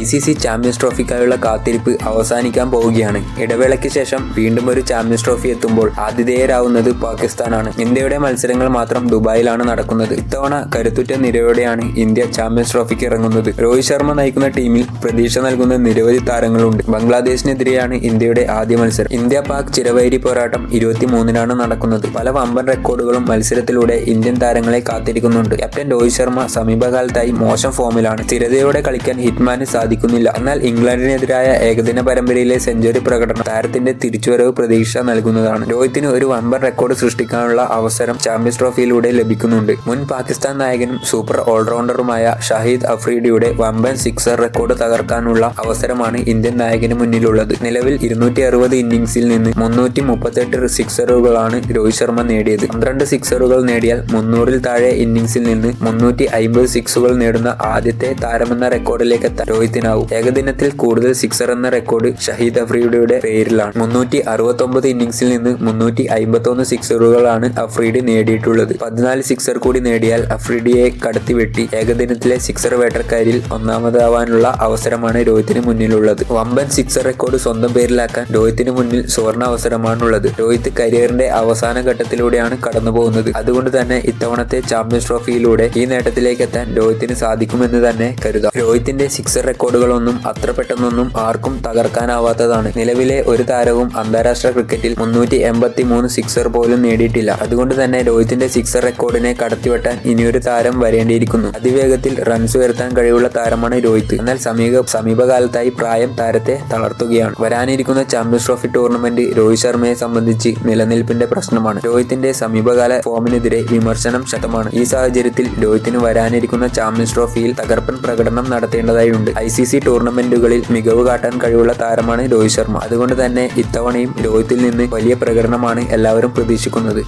I C C champions ട്രോഫിക്കായുള്ള കാത്തിരിപ്പ് അവസാനിക്കാൻ പോവുകയാണ്. ഇടവേളയ്ക്ക് ശേഷം വീണ്ടും ഒരു ചാമ്പ്യൻസ് ട്രോഫി എത്തുമ്പോൾ ആതിഥേയരാവുന്നത് പാകിസ്ഥാനാണ്. ഇന്ത്യയുടെ മത്സരങ്ങൾ മാത്രം ദുബായിലാണ് നടക്കുന്നത്. ഇത്തവണ കരുത്തുറ്റ നിരയോടെയാണ് ഇന്ത്യ ചാമ്പ്യൻസ് ട്രോഫിക്ക് ഇറങ്ങുന്നത്. രോഹിത് ശർമ്മ നയിക്കുന്ന ടീമിൽ പ്രതീക്ഷ നൽകുന്ന നിരവധി താരങ്ങളുണ്ട്. ബംഗ്ലാദേശിനെതിരെയാണ് ഇന്ത്യയുടെ ആദ്യ മത്സരം. ഇന്ത്യ പാക് ചിരവൈരി പോരാട്ടം ഇരുപത്തിമൂന്നിനാണ് നടക്കുന്നത്. പല വമ്പൻ റെക്കോർഡുകളും മത്സരത്തിലൂടെ ഇന്ത്യൻ താരങ്ങളെ കാത്തിരിക്കുന്നുണ്ട്. ക്യാപ്റ്റൻ രോഹിത് ശർമ്മ സമീപകാലത്തായി മോശം ഫോമിലാണ്. സ്ഥിരതയോടെ കളിക്കാൻ ഹിറ്റ്മാന് സാധിക്കുന്നില്ല. എന്നാൽ ഇംഗ്ലണ്ടിനെതിരായ ഏകദിന പരമ്പരയിലെ സെഞ്ചുറി പ്രകടനം താരത്തിന്റെ തിരിച്ചുവരവ് പ്രതീക്ഷ നൽകുന്നതാണ്. രോഹിത്തിന് ഒരു വമ്പൻ റെക്കോർഡ് സൃഷ്ടിക്കാനുള്ള അവസരം ചാമ്പ്യൻസ് ട്രോഫിയിലൂടെ ലഭിക്കുന്നുണ്ട്. മുൻ പാകിസ്ഥാൻ നായകനും സൂപ്പർ ഓൾറൗണ്ടറുമായ ഷഹീദ് അഫ്രീഡിയുടെ വമ്പൻ സിക്സർ റെക്കോർഡ് തകർക്കാനുള്ള അവസരമാണ് ഇന്ത്യൻ നായകന് മുന്നിലുള്ളത്. നിലവിൽ ഇരുന്നൂറ്റി അറുപത് ഇന്നിംഗ്സിൽ നിന്ന് മുന്നൂറ്റി മുപ്പത്തെട്ട് സിക്സറുകളാണ് രോഹിത് ശർമ്മ നേടിയത്. പന്ത്രണ്ട് സിക്സറുകൾ നേടിയാൽ മുന്നൂറിൽ താഴെ ഇന്നിംഗ്സിൽ നിന്ന് മുന്നൂറ്റി അയിമ്പത് സിക്സുകൾ നേടുന്ന ആദ്യത്തെ താരമെന്ന റെക്കോർഡിലേക്ക് എത്താൻ രോഹിത്തിനാവും ഏകദിനത്തിൽ കൂടുതൽ സിക്സർ എന്ന റെക്കോർഡ് ഷഹീദ് അഫ്രീഡിയുടെ പേരിലാണ്. മുന്നൂറ്റി അറുപത്തൊമ്പത് ഇന്നിംഗ്സിൽ നിന്ന് മുന്നൂറ്റി അയിമ്പത്തൊന്ന് സിക്സറുകളാണ് അഫ്രീഡി നേടിയിട്ടുള്ളത്. പതിനാല് സിക്സർ കൂടി നേടിയാൽ അഫ്രീഡിയെ കടത്തിവെട്ടി ഏകദിനത്തിലെ സിക്സർ വേട്ടക്കാരിൽ ഒന്നാമതാവാനുള്ള അവസരമാണ് രോഹിത്തിന് മുന്നിലുള്ളത്. വമ്പൻ സിക്സർ റെക്കോർഡ് സ്വന്തം പേരിലാക്കാൻ രോഹിത്തിന് മുന്നിൽ സുവർണ അവസരമാണുള്ളത്. രോഹിത് കരിയറിന്റെ അവസാന ഘട്ടത്തിലൂടെയാണ് കടന്നു പോകുന്നത് അതുകൊണ്ട് തന്നെ ഇത്തവണത്തെ ചാമ്പ്യൻസ് ട്രോഫിയിലൂടെ ഈ നേട്ടത്തിലേക്ക് എത്താൻ രോഹിത്തിന് സാധിക്കുമെന്ന് തന്നെ കരുതാം. രോഹിത്തിന്റെ സിക്സർ റെക്കോർഡുകളൊന്നും അത്ര പെട്ടെന്നൊന്നും ആർക്കും തകർക്കാനാവാത്തതാണ്. നിലവിലെ ഒരു താരവും അന്താരാഷ്ട്ര ക്രിക്കറ്റിൽ മുന്നൂറ്റി എൺപത്തി മൂന്ന് സിക്സർ പോലും നേടിയിട്ടില്ല. അതുകൊണ്ട് തന്നെ രോഹിത്തിന്റെ സിക്സർ റെക്കോർഡിനെ കടത്തിവെട്ടാൻ ഇനിയൊരു താരം വരേണ്ടിയിരിക്കുന്നു. അതിവേഗത്തിൽ റൺസ് ഉയർത്താൻ കഴിവുള്ള താരമാണ് രോഹിത്. എന്നാൽ സമീപ സമീപകാലത്തായി പ്രായം താരത്തെ തളർത്തുകയാണ്. വരാനിരിക്കുന്ന ചാമ്പ്യൻസ് ട്രോഫി ടൂർണമെന്റ് രോഹിത് ശർമ്മയെ സംബന്ധിച്ച് നിലനിൽപ്പിന്റെ പ്രശ്നമാണ്. രോഹിത്തിന്റെ സമീപകാല ഫോമിനെതിരെ വിമർശനം ശക്തമാണ്. ഈ സാഹചര്യത്തിൽ രോഹിത്തിന് വരാനിരിക്കുന്ന ചാമ്പ്യൻസ് ട്രോഫിയിൽ തകർപ്പൻ പ്രകടനം നടത്തേണ്ടതായുണ്ട്. ഐ സി സി ടൂർണമെന്റുകളിൽ മികവ് കാട്ടാൻ കഴിവുള്ള താരമാണ് രോഹിത് ശർമ്മ. അതുകൊണ്ട് തന്നെ ഇത്തവണയും രോഹിത്തിൽ നിന്ന് വലിയ പ്രകടനമാണ് എല്ലാവരും പ്രതീക്ഷിക്കുന്നത്.